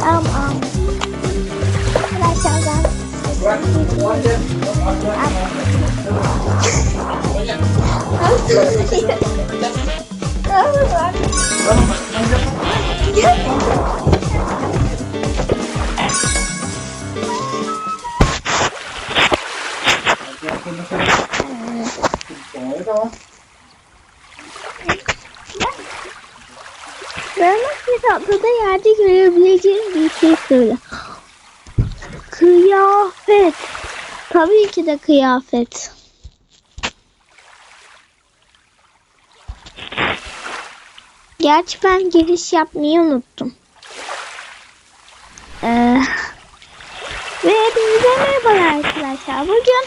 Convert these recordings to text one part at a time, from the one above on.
Ông ông Là sao ra Hãy subscribe cho kênh Ghiền Mì Gõ Để không bỏ lỡ những video hấp dẫn tatlıda yerde görebileceğim bir şey söyle. Kıyafet. Tabii ki de kıyafet. Gerçi ben giriş yapmayı unuttum. Ee, ve hepinize merhabalar arkadaşlar. Bugün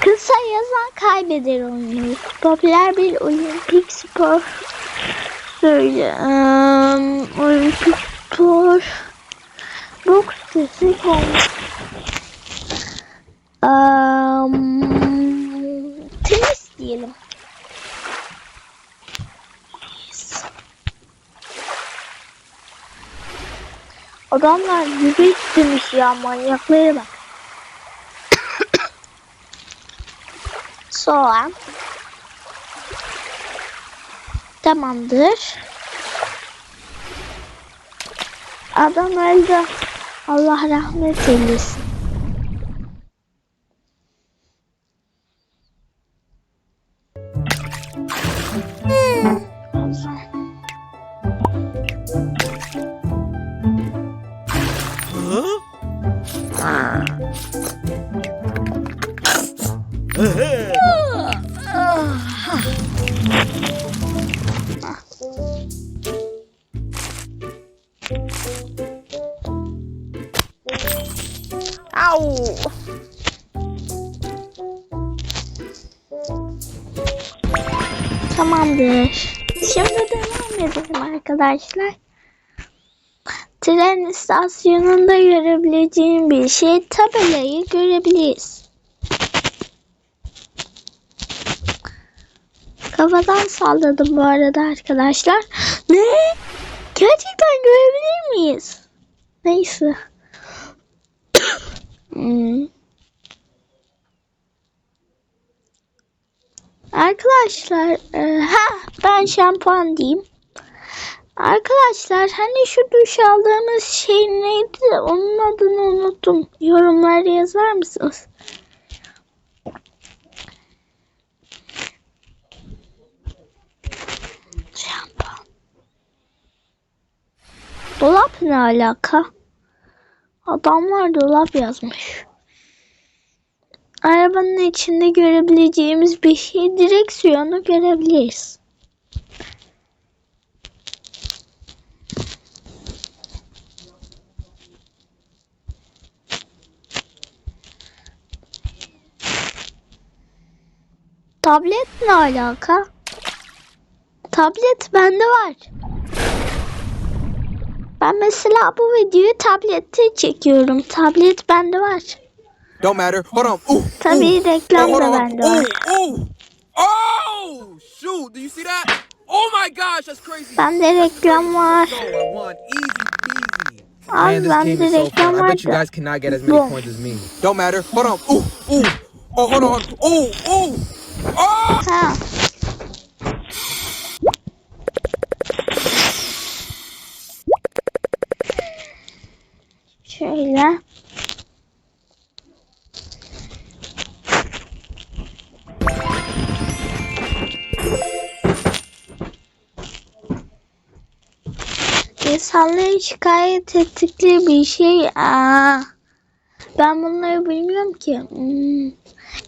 kısa yazan kaybeder oynuyoruz. Popüler bir olimpik spor söyle. Um, olimpik spor desek olmaz. Um, tenis diyelim. Adamlar gübre demiş ya manyaklara bak. Soğan. Tamamdır. Adam öldü. Allah rahmet eylesin. Au. Edelim arkadaşlar. Tren istasyonunda görebileceğim bir şey tabelayı görebiliriz. Kafadan salladım bu arada arkadaşlar. Ne? Gerçekten görebilir miyiz? Neyse. Hmm. Arkadaşlar, e, ha ben şampuan diyeyim. Arkadaşlar hani şu duş aldığımız şey neydi? Onun adını unuttum. Yorumlara yazar mısınız? Şampuan. Dolap ne alaka? Adamlar dolap yazmış. Arabanın içinde görebileceğimiz bir şey direksiyonu görebiliriz. Tablet ne alaka? Tablet bende var. Ben mesela bu videoyu tablette çekiyorum. Tablet bende var. Don't matter. Hold on. Ooh. Tabii ooh. reklam Oh, da bende var. Ooh, ooh. Oh, shoot. Do you see that? Oh my gosh, that's crazy. Bende reklam var. Abi bende reklam fun. I var bet you guys cannot get as many points as me. Don't matter. Hold on. Ooh, ooh. Oh, hold on. Ooh, ooh. Ha. Şöyle. İnsanların şikayet ettikleri bir şey. Aa, ben bunları bilmiyorum ki. Hmm.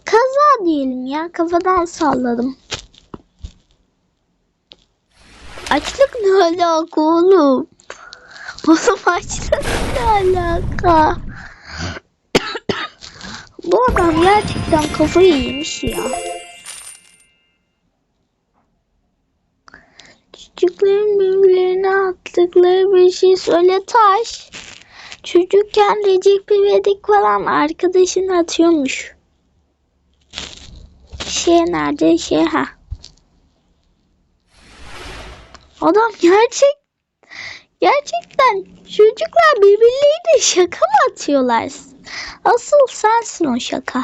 Kaza diyelim ya. Kafadan salladım. Açlık ne alaka oğlum? Oğlum açlık ne alaka? Bu adam gerçekten kafayı yemiş ya. Çocukların birbirlerine attıkları bir şey söyle taş. Çocukken Recep İvedik falan arkadaşını atıyormuş. Şey nerede? Şey ha. Adam gerçek gerçekten çocuklar birbirleriyle şaka mı atıyorlar? Asıl sensin o şaka.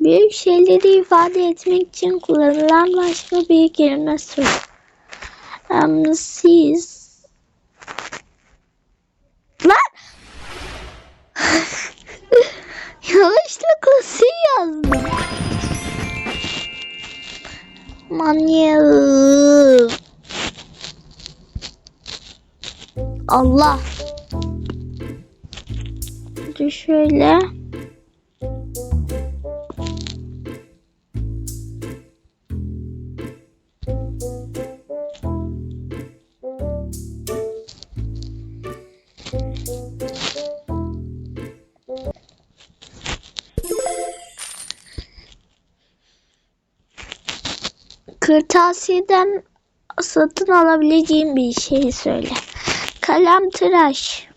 Büyük şeyleri ifade etmek için kullanılan başka bir kelime söyle. Um, siz Manyağım. Allah. Dur şöyle. Kırtasiyeden satın alabileceğim bir şey söyle. Kalem tıraş.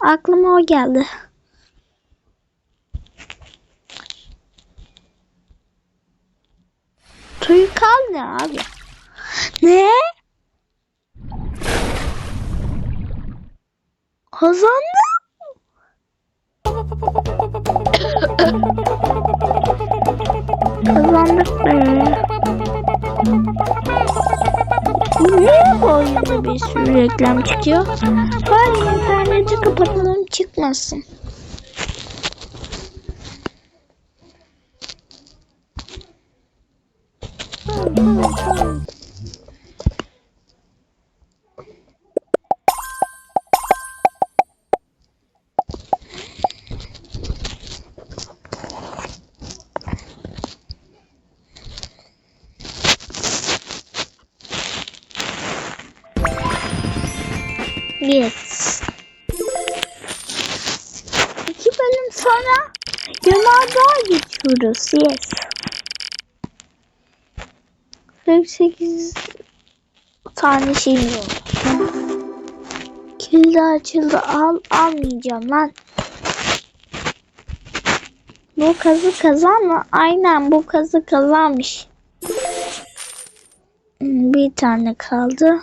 Aklıma o geldi. Tuykal ne abi? Ne? Kazandı. Kazandık be. Niye bu oyunda bir sürü reklam çıkıyor? Bari interneti kapatalım çıkmasın. Yes. İki bölüm sonra yanardağa geçiyoruz. Yes. 48 tane şey oldu. Kilidi açıldı. Al, almayacağım lan. Bu kazı kazan mı? Aynen bu kazı kazanmış. Bir tane kaldı.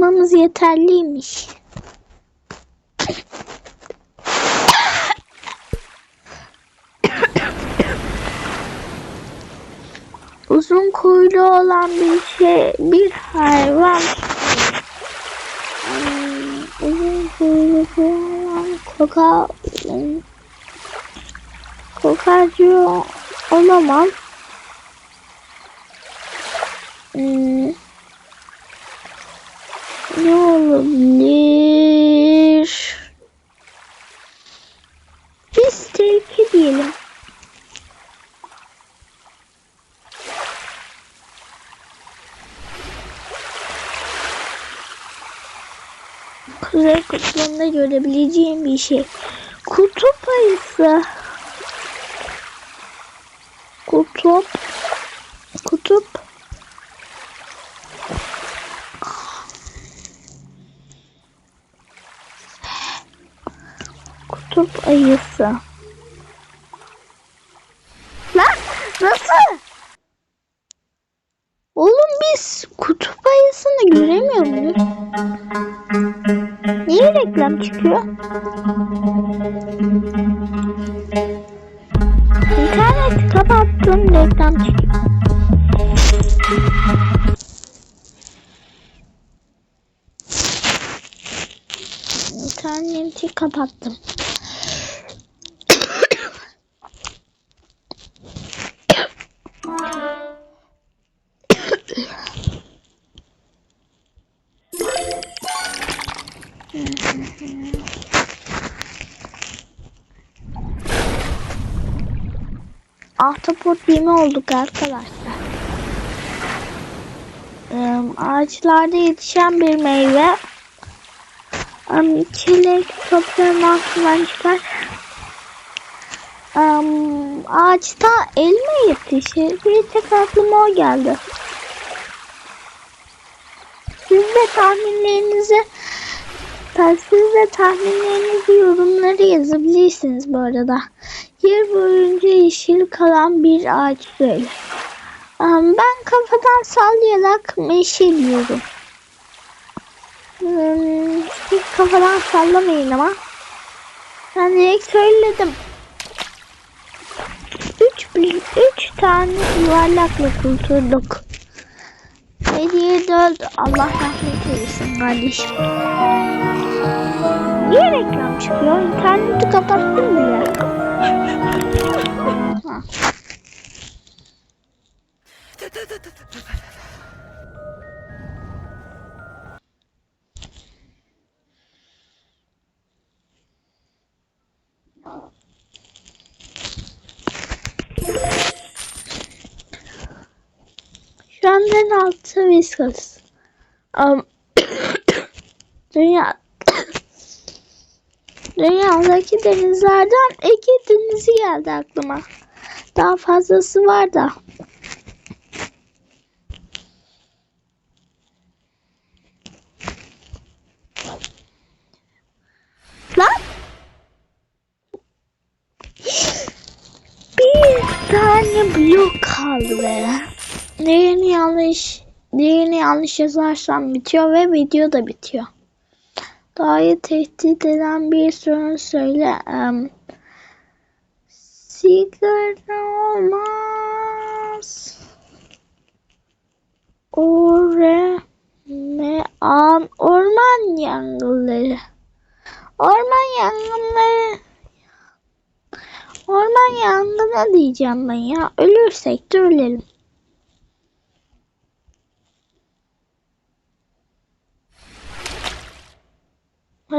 Dokunmamız yeterliymiş. Uzun kuyruğu olan bir şey, bir hayvan. Hmm, Uzun kuyruğu olan koka, kokacı olamam. Hmm. Ne olabilir? Biz tilki diyelim. Kuzey kutbunda görebileceğim bir şey. Kutup ayısı. Kutup. Kutup ayısı. Lan nasıl? Oğlum biz kutup ayısını göremiyor muyuz? Niye reklam çıkıyor? İnterneti kapattım reklam çıkıyor. İnterneti kapattım. Ahtapot yemi olduk arkadaşlar. Ee, ağaçlarda yetişen bir meyve. Um, çilek toprağın altından çıkar. Um, ağaçta elma yetişir. Bir tek aklıma o geldi. Siz de tahminlerinizi siz de tahminlerinizi yorumlara yazabilirsiniz bu arada. Yıl boyunca yeşil kalan bir ağaç söyle. Am, Ben kafadan sallayarak. Hmm, Hiç kafadan sallamayın ama. Ben direkt söyledim. Üç, üç tane yuvarlakla kurtulduk. Hediye döldü. Allah rahmet eylesin kardeşim. Niye reklam çıkıyor? İnterneti kapattım bile. Şu an en altı Whiskas. Um, dünya Dünyadaki denizlerden Ege Denizi geldi aklıma. Daha fazlası var da. Lan! Bir tane blok kaldı be. Diğerini yanlış, diğerini yanlış yazarsam bitiyor ve video da bitiyor. Doğayı tehdit eden bir sorun söyle. Um, sigara olmaz. Ore me an orman yangınları. Orman yangınları. Orman yangını diyeceğim ben ya. Ölürsek de ölelim.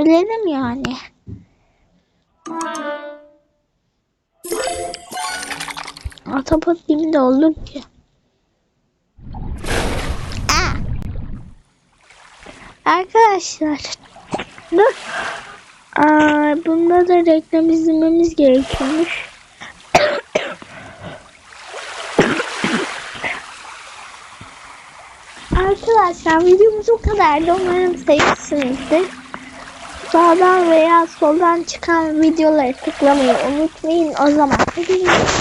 Ölelim yani. Atapot gibi de oldum ki. Aa! Arkadaşlar. Dur. Aa, bunda da reklam izlememiz gerekiyormuş. Arkadaşlar videomuz bu kadardı. Umarım sevmişsinizdir. Sağdan veya soldan çıkan videoları tıklamayı unutmayın. O zaman hepinize